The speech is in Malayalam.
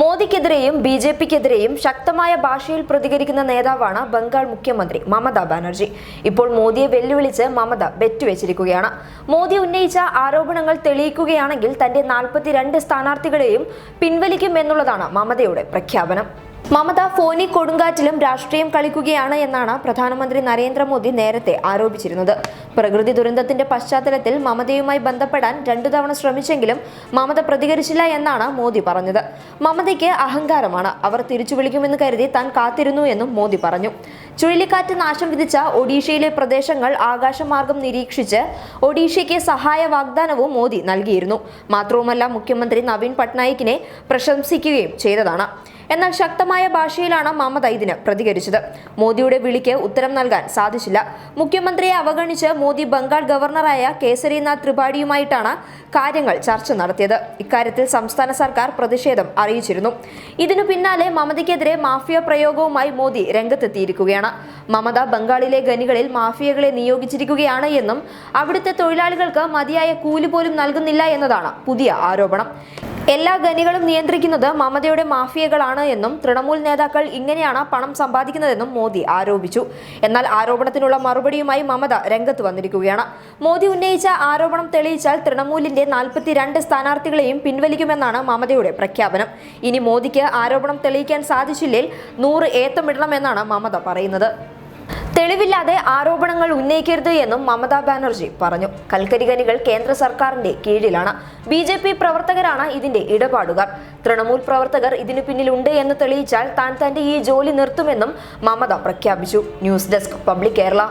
മോദിക്കെതിരെയും ബി ജെ പിക്കെതിരെയും ശക്തമായ ഭാഷയിൽ പ്രതികരിക്കുന്ന നേതാവാണ് ബംഗാൾ മുഖ്യമന്ത്രി മമതാ ബാനർജി. ഇപ്പോൾ മോദിയെ വെല്ലുവിളിച്ച് മമത ബെറ്റുവെച്ചിരിക്കുകയാണ് മോദി ഉന്നയിച്ച ആരോപണങ്ങൾ തെളിയിക്കുകയാണെങ്കിൽ തന്റെ നാൽപ്പത്തിരണ്ട് സ്ഥാനാർത്ഥികളെയും പിൻവലിക്കും എന്നുള്ളതാണ് മമതയുടെ പ്രഖ്യാപനം. മമത ഫോനി കൊടുങ്കാറ്റിലും രാഷ്ട്രീയം കളിക്കുകയാണ് എന്നാണ് പ്രധാനമന്ത്രി നരേന്ദ്രമോദി നേരത്തെ ആരോപിച്ചിരുന്നത്. പ്രകൃതി ദുരന്തത്തിന്റെ പശ്ചാത്തലത്തിൽ മമതയുമായി ബന്ധപ്പെടാൻ രണ്ടു തവണ ശ്രമിച്ചെങ്കിലും മമത പ്രതികരിച്ചില്ല എന്നാണ് മോദി പറഞ്ഞത്. മമതയ്ക്ക് അഹങ്കാരമാണ്. അവർ തിരിച്ചു വിളിക്കുമെന്ന് കരുതി താൻ കാത്തിരുന്നു എന്നും മോദി പറഞ്ഞു. ചുഴലിക്കാറ്റ് നാശം വിധിച്ച ഒഡീഷയിലെ പ്രദേശങ്ങൾ ആകാശമാർഗം നിരീക്ഷിച്ച് ഒഡീഷയ്ക്ക് സഹായ വാഗ്ദാനവും മോദി നൽകിയിരുന്നു. മാത്രവുമല്ല മുഖ്യമന്ത്രി നവീൻ പട്നായിക്കിനെ പ്രശംസിക്കുകയും ചെയ്തതാണ്. എന്നാൽ ശക്തമായ ഭാഷയിലാണ് മമത ഇതിന് പ്രതികരിച്ചത്. മോദിയുടെ വിളിക്ക് ഉത്തരം നൽകാൻ സാധിച്ചില്ല. മുഖ്യമന്ത്രിയെ അവഗണിച്ച് മോദി ബംഗാൾ ഗവർണറായ കേസരിനാഥ് ത്രിപാഠിയുമായിട്ടാണ് കാര്യങ്ങൾ ചർച്ച നടത്തിയത്. ഇക്കാര്യത്തിൽ സംസ്ഥാന സർക്കാർ പ്രതിഷേധം അറിയിച്ചിരുന്നു. ഇതിനു പിന്നാലെ മമതയ്ക്കെതിരെ മാഫിയ പ്രയോഗവുമായി മോദി രംഗത്തെത്തിയിരിക്കുകയാണ്. മമത ബംഗാളിലെ ഖനികളിൽ മാഫിയകളെ നിയോഗിച്ചിരിക്കുകയാണ് എന്നും അവിടുത്തെ തൊഴിലാളികൾക്ക് മതിയായ കൂലി പോലും നൽകുന്നില്ല എന്നതാണ് പുതിയ ആരോപണം. എല്ലാ ഖനികളും നിയന്ത്രിക്കുന്നത് മമതയുടെ മാഫിയകളാണ് എന്നും തൃണമൂൽ നേതാക്കൾ ഇങ്ങനെയാണ് പണം സമ്പാദിക്കുന്നതെന്നും മോദി ആരോപിച്ചു. എന്നാൽ ആരോപണത്തിനുള്ള മറുപടിയുമായി മമത രംഗത്ത് വന്നിരിക്കുകയാണ്. മോദി ഉന്നയിച്ച ആരോപണം തെളിയിച്ചാൽ തൃണമൂലിന്റെ നാൽപ്പത്തിരണ്ട് സ്ഥാനാർത്ഥികളെയും പിൻവലിക്കുമെന്നാണ് മമതയുടെ പ്രഖ്യാപനം. ഇനി മോദിക്ക് ആരോപണം തെളിയിക്കാൻ സാധിച്ചില്ലെങ്കിൽ നൂറ് ഏത്തമിടണമെന്നാണ് മമത പറയുന്നത്. തെളിവില്ലാതെ ആരോപണങ്ങൾ ഉന്നയിക്കരുത് എന്നും മമതാ ബാനർജി പറഞ്ഞു. കൽക്കരി ഖനികൾ കേന്ദ്ര സർക്കാരിന്റെ കീഴിലാണ്. ബി ജെ പി പ്രവർത്തകരാണ് ഇതിന്റെ ഇടപാടുകാർ. തൃണമൂൽ പ്രവർത്തകർ ഇതിനു പിന്നിലുണ്ട് എന്ന് തെളിയിച്ചാൽ താൻ തന്റെ ഈ ജോലി നിർത്തുമെന്നും മമത പ്രഖ്യാപിച്ചു. News desk public Kerala.